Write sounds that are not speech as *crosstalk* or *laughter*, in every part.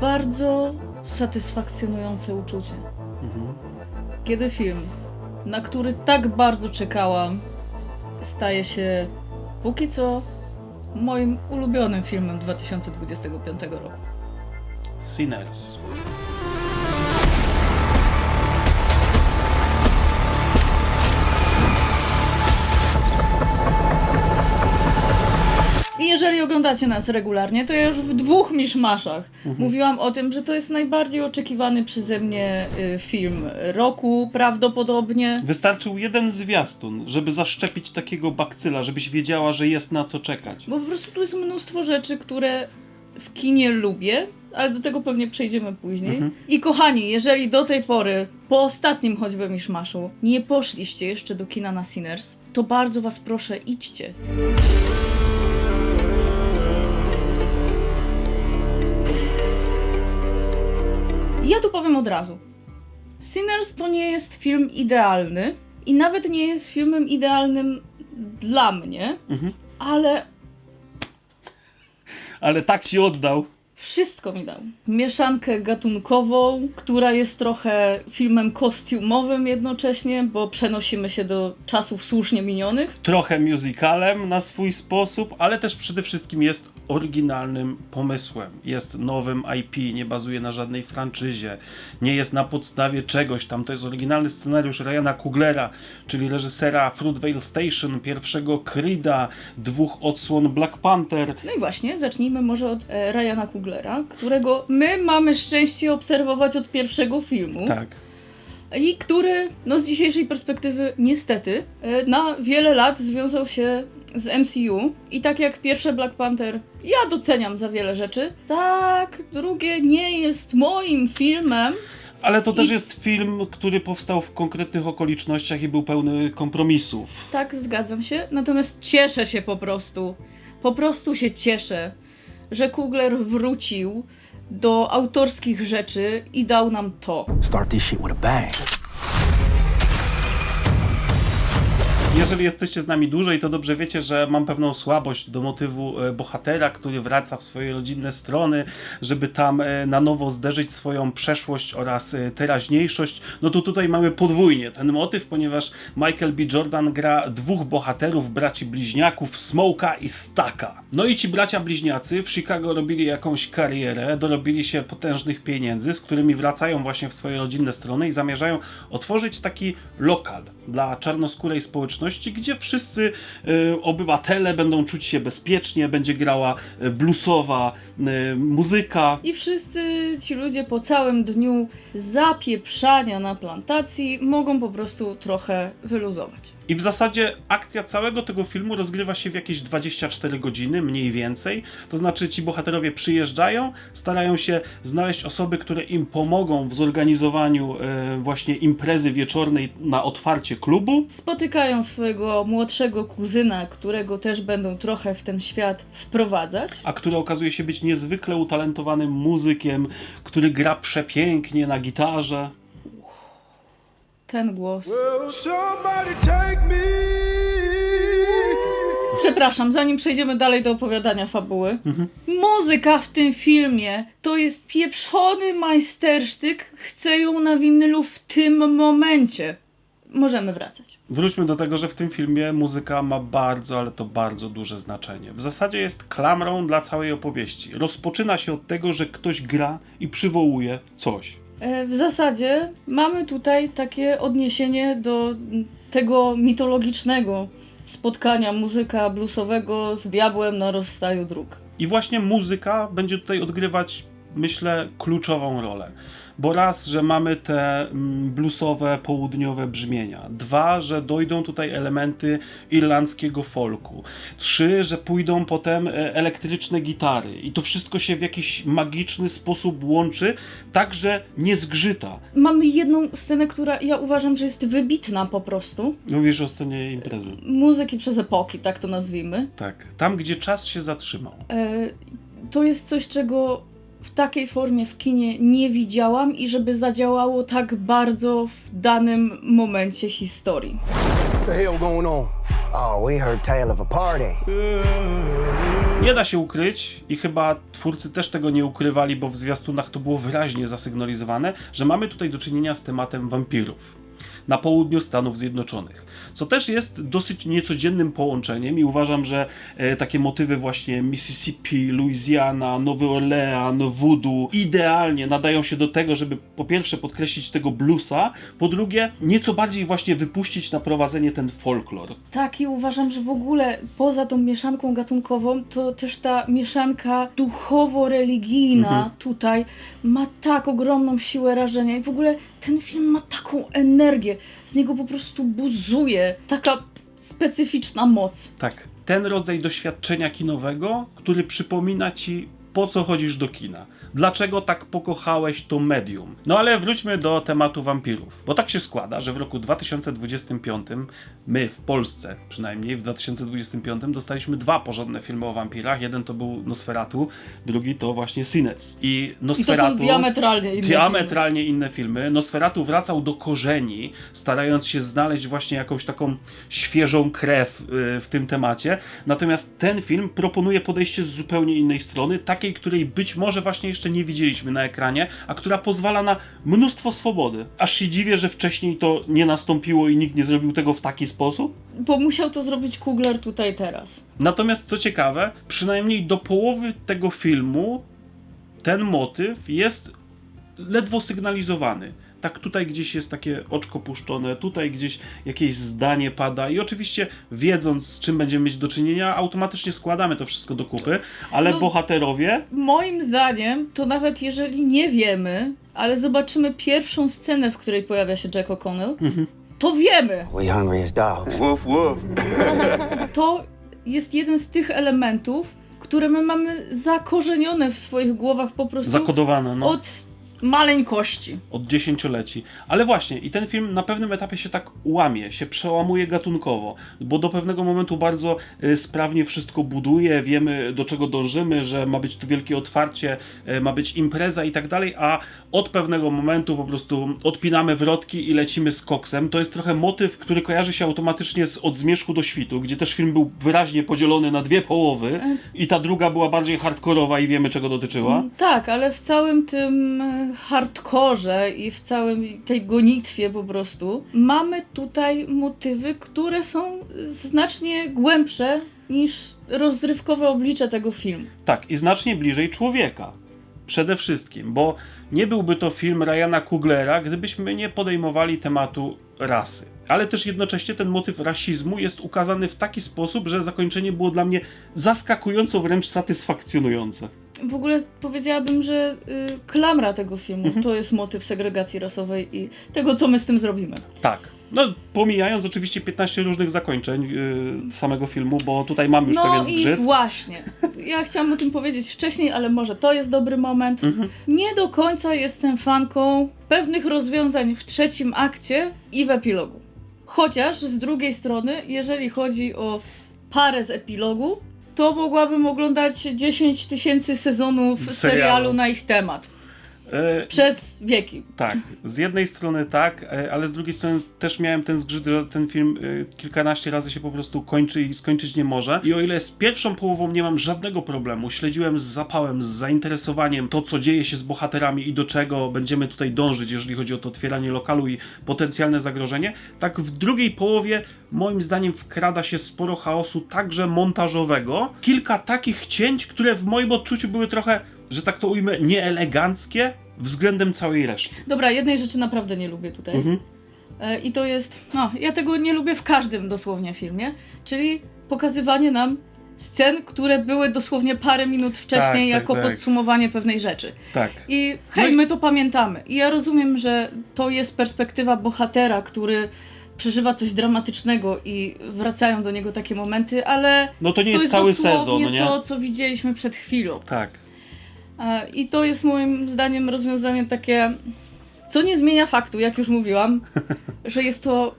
bardzo satysfakcjonujące uczucie. Mhm. Kiedy film, na który tak bardzo czekałam, staje się póki co moim ulubionym filmem 2025 roku. Sinners. Oglądacie nas regularnie, to ja już w dwóch miszmaszach mówiłam o tym, że to jest najbardziej oczekiwany przeze mnie y, film roku, prawdopodobnie. Wystarczył jeden zwiastun, żeby zaszczepić takiego bakcyla, żebyś wiedziała, że jest na co czekać. Bo po prostu tu jest mnóstwo rzeczy, które w kinie lubię, ale do tego pewnie przejdziemy później. Mhm. I kochani, jeżeli do tej pory, po ostatnim choćby miszmaszu, nie poszliście jeszcze do kina na Sinners, to bardzo was proszę, idźcie. Ja tu powiem od razu. Sinners to nie jest film idealny i nawet nie jest filmem idealnym dla mnie, Mhm. ale Ale tak ci oddał. wszystko mi dał. Mieszankę gatunkową, która jest trochę filmem kostiumowym jednocześnie, bo przenosimy się do czasów słusznie minionych. Trochę musicalem na swój sposób, ale też przede wszystkim jest oryginalnym pomysłem. Jest nowym IP, nie bazuje na żadnej franczyzie, nie jest na podstawie czegoś tam. To jest oryginalny scenariusz Ryana Kuglera, czyli reżysera Fruitvale Station, pierwszego Creed'a, dwóch odsłon Black Panther. No i właśnie, zacznijmy może od e, Ryana Kuglera, którego my mamy szczęście obserwować od pierwszego filmu. Tak. I który, no z dzisiejszej perspektywy, niestety, e, na wiele lat związał się z MCU. I tak jak pierwsze Black Panther, ja doceniam za wiele rzeczy, tak drugie nie jest moim filmem. Ale to też I- jest film, który powstał w konkretnych okolicznościach i był pełny kompromisów. Tak, zgadzam się. Natomiast cieszę się po prostu. Po prostu się cieszę, że Kugler wrócił do autorskich rzeczy i dał nam to. Start this shit with a bang. Jeżeli jesteście z nami dłużej, to dobrze wiecie, że mam pewną słabość do motywu e, bohatera, który wraca w swoje rodzinne strony, żeby tam e, na nowo zderzyć swoją przeszłość oraz e, teraźniejszość. No to tutaj mamy podwójnie ten motyw, ponieważ Michael B. Jordan gra dwóch bohaterów, braci bliźniaków, Smoka i Staka. No i ci bracia bliźniacy w Chicago robili jakąś karierę, dorobili się potężnych pieniędzy, z którymi wracają właśnie w swoje rodzinne strony i zamierzają otworzyć taki lokal dla czarnoskórej społeczności, gdzie wszyscy e, obywatele będą czuć się bezpiecznie, będzie grała e, bluesowa e, muzyka. I wszyscy ci ludzie po całym dniu zapieprzania na plantacji mogą po prostu trochę wyluzować. I w zasadzie akcja całego tego filmu rozgrywa się w jakieś 24 godziny, mniej więcej. To znaczy ci bohaterowie przyjeżdżają, starają się znaleźć osoby, które im pomogą w zorganizowaniu e, właśnie imprezy wieczornej na otwarcie klubu. Spotykają swojego młodszego kuzyna, którego też będą trochę w ten świat wprowadzać. a który okazuje się być niezwykle utalentowanym muzykiem, który gra przepięknie na gitarze. Ten głos. Przepraszam, zanim przejdziemy dalej do opowiadania fabuły. Muzyka w tym filmie to jest pieprzony majstersztyk. Chcę ją na winylu w tym momencie. Możemy wracać. Wróćmy do tego, że w tym filmie muzyka ma bardzo, ale to bardzo duże znaczenie. W zasadzie jest klamrą dla całej opowieści. Rozpoczyna się od tego, że ktoś gra i przywołuje coś. E, W zasadzie mamy tutaj takie odniesienie do tego mitologicznego spotkania muzyka bluesowego z diabłem na rozstaju dróg. I właśnie muzyka będzie tutaj odgrywać, myślę, kluczową rolę. Bo raz, że mamy te mm, bluesowe, południowe brzmienia. Dwa, że dojdą tutaj elementy irlandzkiego folku. Trzy, że pójdą potem e, elektryczne gitary. I to wszystko się w jakiś magiczny sposób łączy, tak że nie zgrzyta. Mamy jedną scenę, która ja uważam, że jest wybitna po prostu. Mówisz o scenie imprezy. Muzyki przez epoki, tak to nazwijmy. Tak. Tam, gdzie czas się zatrzymał. E, To jest coś, czego w takiej formie w kinie nie widziałam i żeby zadziałało tak bardzo w danym momencie historii. Oh. Nie da się ukryć i chyba twórcy też tego nie ukrywali, bo w zwiastunach to było wyraźnie zasygnalizowane, że mamy tutaj do czynienia z tematem wampirów na południu Stanów Zjednoczonych. Co też jest dosyć niecodziennym połączeniem i uważam, że e, takie motywy właśnie Mississippi, Louisiana, Nowy Orlean, Voodoo idealnie nadają się do tego, żeby po pierwsze podkreślić tego bluesa, po drugie nieco bardziej właśnie wypuścić na prowadzenie ten folklor. Tak, i uważam, że w ogóle poza tą mieszanką gatunkową, to też ta mieszanka duchowo-religijna Mhm. tutaj ma tak ogromną siłę rażenia i w ogóle ten film ma taką energię, z niego po prostu buzuje taka specyficzna moc. Tak, ten rodzaj doświadczenia kinowego, który przypomina ci, po co chodzisz do kina. Dlaczego tak pokochałeś to medium? No ale wróćmy do tematu wampirów. Bo tak się składa, że w roku 2025 my w Polsce, przynajmniej w 2025, dostaliśmy dwa porządne filmy o wampirach. Jeden to był Nosferatu, drugi to właśnie Sinners. I I to Nosferatu... są diametralnie inne Diametralnie inne filmy. Nosferatu wracał do korzeni, starając się znaleźć właśnie jakąś taką świeżą krew y, w tym temacie. Natomiast ten film proponuje podejście z zupełnie innej strony, takiej, której być może właśnie jeszcze nie widzieliśmy na ekranie, a która pozwala na mnóstwo swobody. Aż się dziwię, że wcześniej to nie nastąpiło i nikt nie zrobił tego w taki sposób. Bo musiał to zrobić Kugler tutaj teraz. Natomiast co ciekawe, przynajmniej do połowy tego filmu ten motyw jest ledwo sygnalizowany. Tak tutaj gdzieś jest takie oczko puszczone, tutaj gdzieś jakieś zdanie pada i oczywiście wiedząc z czym będziemy mieć do czynienia, automatycznie składamy to wszystko do kupy, ale No. bohaterowie Moim zdaniem, to nawet jeżeli nie wiemy, ale zobaczymy pierwszą scenę, w której pojawia się Jack O'Connell, to wiemy. We hungry as dogs. Woof woof. *laughs* To jest jeden z tych elementów, które my mamy zakorzenione w swoich głowach po prostu zakodowane, no. od maleńkości. od dziesięcioleci. Ale właśnie, i ten film na pewnym etapie się tak łamie, się przełamuje gatunkowo, bo do pewnego momentu bardzo y, sprawnie wszystko buduje, wiemy do czego dążymy, że ma być tu wielkie otwarcie, y, ma być impreza i tak dalej, a od pewnego momentu po prostu odpinamy wrotki i lecimy z koksem. To jest trochę motyw, który kojarzy się automatycznie z Od Zmierzchu do Świtu, gdzie też film był wyraźnie podzielony na dwie połowy i ta druga była bardziej hardkorowa i wiemy czego dotyczyła. Tak, ale w całym tym e, hardkorze i w całym tej gonitwie po prostu mamy tutaj motywy, które są znacznie głębsze niż rozrywkowe oblicze tego filmu. Tak, i znacznie bliżej człowieka. Przede wszystkim, bo nie byłby to film Ryana Kuglera, gdybyśmy nie podejmowali tematu rasy. Ale też jednocześnie ten motyw rasizmu jest ukazany w taki sposób, że zakończenie było dla mnie zaskakująco wręcz satysfakcjonujące. W ogóle powiedziałabym, że y, klamra tego filmu to jest motyw segregacji rasowej i tego, co my z tym zrobimy. Tak. No, pomijając oczywiście 15 różnych zakończeń yy, samego filmu, bo tutaj mamy już no pewien i zgrzyt. właśnie. Ja chciałam o tym powiedzieć wcześniej, ale może to jest dobry moment. Mhm. Nie do końca jestem fanką pewnych rozwiązań w trzecim akcie i w epilogu. Chociaż z drugiej strony, jeżeli chodzi o parę z epilogu, to mogłabym oglądać 10 tysięcy sezonów Serialu. serialu na ich temat. Yy, Przez wieki. Tak, z jednej strony tak, e, ale z drugiej strony też miałem ten zgrzyt, że ten film e, kilkanaście razy się po prostu kończy i skończyć nie może. I o ile z pierwszą połową nie mam żadnego problemu, śledziłem z zapałem, z zainteresowaniem to, co dzieje się z bohaterami i do czego będziemy tutaj dążyć, jeżeli chodzi o to otwieranie lokalu i potencjalne zagrożenie, tak w drugiej połowie moim zdaniem wkrada się sporo chaosu, także montażowego. Kilka takich cięć, które w moim odczuciu były trochę, że tak to ujmę, nieeleganckie względem całej reszty. Dobra, jednej rzeczy naprawdę nie lubię tutaj. Mhm. E, I to jest. No, ja tego nie lubię w każdym dosłownie filmie, czyli pokazywanie nam scen, które były dosłownie parę minut wcześniej tak, jako tak. podsumowanie pewnej rzeczy. Tak. I hej, No i- my to pamiętamy. I ja rozumiem, że to jest perspektywa bohatera, który przeżywa coś dramatycznego i wracają do niego takie momenty, ale No to nie to jest jest cały sezon, no nie? to, co widzieliśmy przed chwilą. Tak. E, I to jest moim zdaniem rozwiązanie takie, co nie zmienia faktu, jak już mówiłam, *laughs* że jest to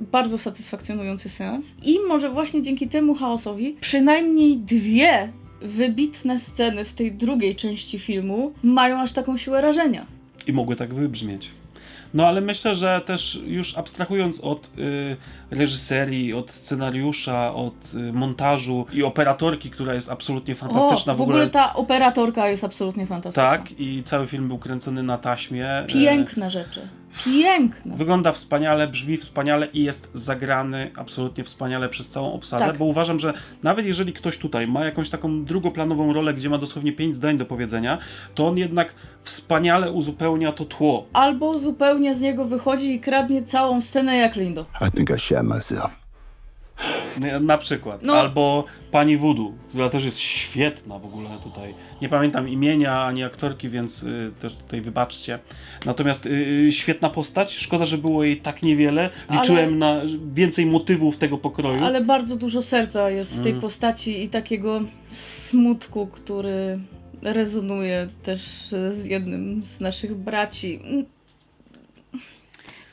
bardzo satysfakcjonujący seans. I może właśnie dzięki temu chaosowi przynajmniej dwie wybitne sceny w tej drugiej części filmu mają aż taką siłę rażenia. I mogły tak wybrzmieć. No ale myślę, że też już abstrahując od y, reżyserii, od scenariusza, od y, montażu i operatorki, która jest absolutnie fantastyczna o, w ogóle. ta operatorka jest absolutnie fantastyczna. Tak, i cały film był kręcony na taśmie. E, Piękne rzeczy. Piękne. Wygląda wspaniale, brzmi wspaniale i jest zagrany absolutnie wspaniale przez całą obsadę, Tak. bo uważam, że nawet jeżeli ktoś tutaj ma jakąś taką drugoplanową rolę, gdzie ma dosłownie pięć zdań do powiedzenia, to on jednak wspaniale uzupełnia to tło. Albo zupełnie z niego wychodzi i kradnie całą scenę jak Lindo. I think I shat myself. Na przykład. No. Albo pani Voodoo, która też jest świetna w ogóle tutaj. Nie pamiętam imienia ani aktorki, więc y, też tutaj wybaczcie. Natomiast y, świetna postać. Szkoda, że było jej tak niewiele. Liczyłem na więcej motywów tego pokroju. Ale bardzo dużo serca jest w tej Mm. postaci i takiego smutku, który rezonuje też z jednym z naszych braci.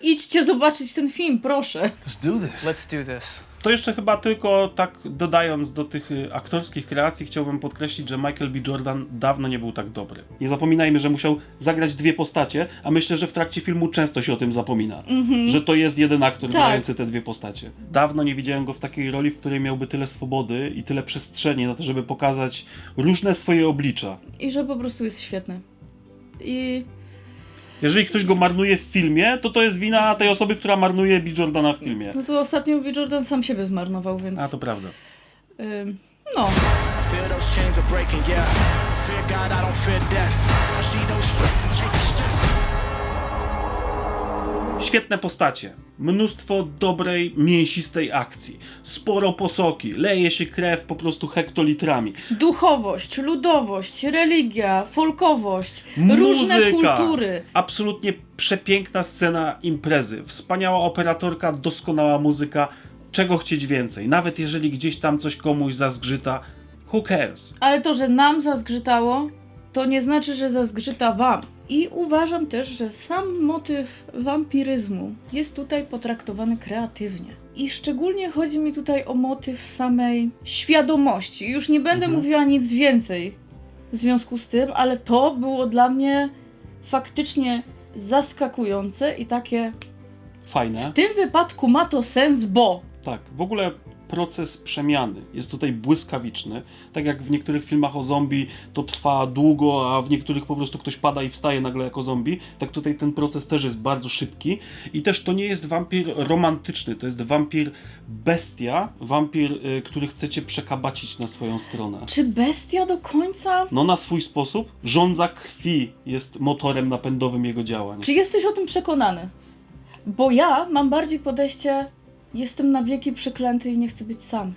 Idźcie zobaczyć ten film, proszę. Let's do this. Let's do this. To jeszcze chyba tylko tak dodając do tych y, aktorskich kreacji, chciałbym podkreślić, że Michael B. Jordan dawno nie był tak dobry. Nie zapominajmy, że musiał zagrać dwie postacie, a myślę, że w trakcie filmu często się o tym zapomina. Że to jest jeden aktor. Tak. grający te dwie postacie. Dawno nie widziałem go w takiej roli, w której miałby tyle swobody i tyle przestrzeni na to, żeby pokazać różne swoje oblicza. I że po prostu jest świetny. I Jeżeli ktoś go marnuje w filmie, to to jest wina tej osoby, która marnuje B. Jordana w filmie. no to ostatnio B. Jordan sam siebie zmarnował, więc... A to prawda. ym, no. Świetne postacie, mnóstwo dobrej, mięsistej akcji, sporo posoki, leje się krew po prostu hektolitrami. Duchowość, ludowość, religia, folkowość, różne Muzyka, kultury. absolutnie przepiękna scena imprezy, wspaniała operatorka, doskonała muzyka, czego chcieć więcej. Nawet jeżeli gdzieś tam coś komuś zazgrzyta, who cares? Ale to, że nam zazgrzytało, to nie znaczy, że zazgrzyta wam. I uważam też, że sam motyw wampiryzmu jest tutaj potraktowany kreatywnie. I szczególnie chodzi mi tutaj o motyw samej świadomości. Już nie będę Mhm. mówiła nic więcej w związku z tym, ale to było dla mnie faktycznie zaskakujące i takie. Fajne. W tym wypadku ma to sens, bo. Tak, w ogóle proces przemiany jest tutaj błyskawiczny. Tak jak w niektórych filmach o zombie to trwa długo, a w niektórych po prostu ktoś pada i wstaje nagle jako zombie, tak tutaj ten proces też jest bardzo szybki. I też to nie jest wampir romantyczny, to jest wampir bestia, wampir, y, który chcecie przekabacić na swoją stronę. Czy bestia do końca? No na swój sposób. Żądza krwi jest motorem napędowym jego działań. Czy jesteś o tym przekonany? Bo ja mam bardziej podejście, jestem na wieki przeklęty i nie chcę być sam.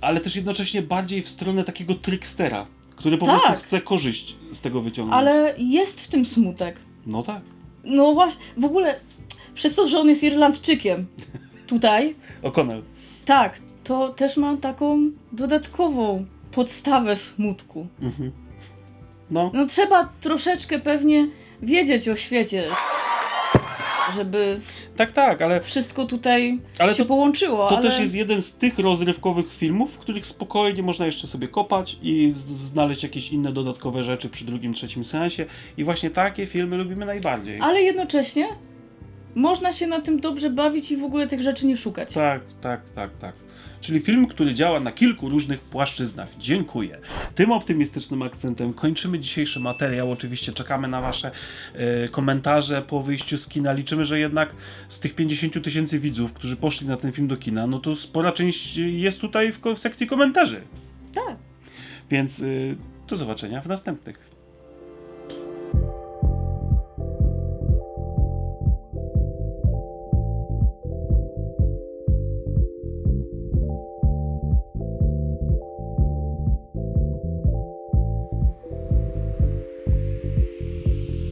Ale też jednocześnie bardziej w stronę takiego trickstera, który po Tak. prostu chce korzyść z tego wyciągnąć. Ale jest w tym smutek. No tak. No właśnie, w ogóle przez to, że on jest Irlandczykiem *laughs* tutaj, O'Connell. tak, to też mam taką dodatkową podstawę smutku. Mhm. No, No trzeba troszeczkę pewnie wiedzieć o świecie, żeby tak, tak, ale wszystko tutaj Ale się to- połączyło. to ale... też jest jeden z tych rozrywkowych filmów, w których spokojnie można jeszcze sobie kopać i z- znaleźć jakieś inne dodatkowe rzeczy przy drugim, trzecim sensie. I właśnie takie filmy lubimy najbardziej. Ale jednocześnie można się na tym dobrze bawić i w ogóle tych rzeczy nie szukać. Tak, tak, tak, tak. Czyli film, który działa na kilku różnych płaszczyznach. Dziękuję. Tym optymistycznym akcentem kończymy dzisiejszy materiał. Oczywiście czekamy na Wasze e, komentarze po wyjściu z kina. Liczymy, że jednak z tych 50 tysięcy widzów, którzy poszli na ten film do kina, no to spora część jest tutaj w, w sekcji komentarzy. Tak. Więc y, do zobaczenia w następnych.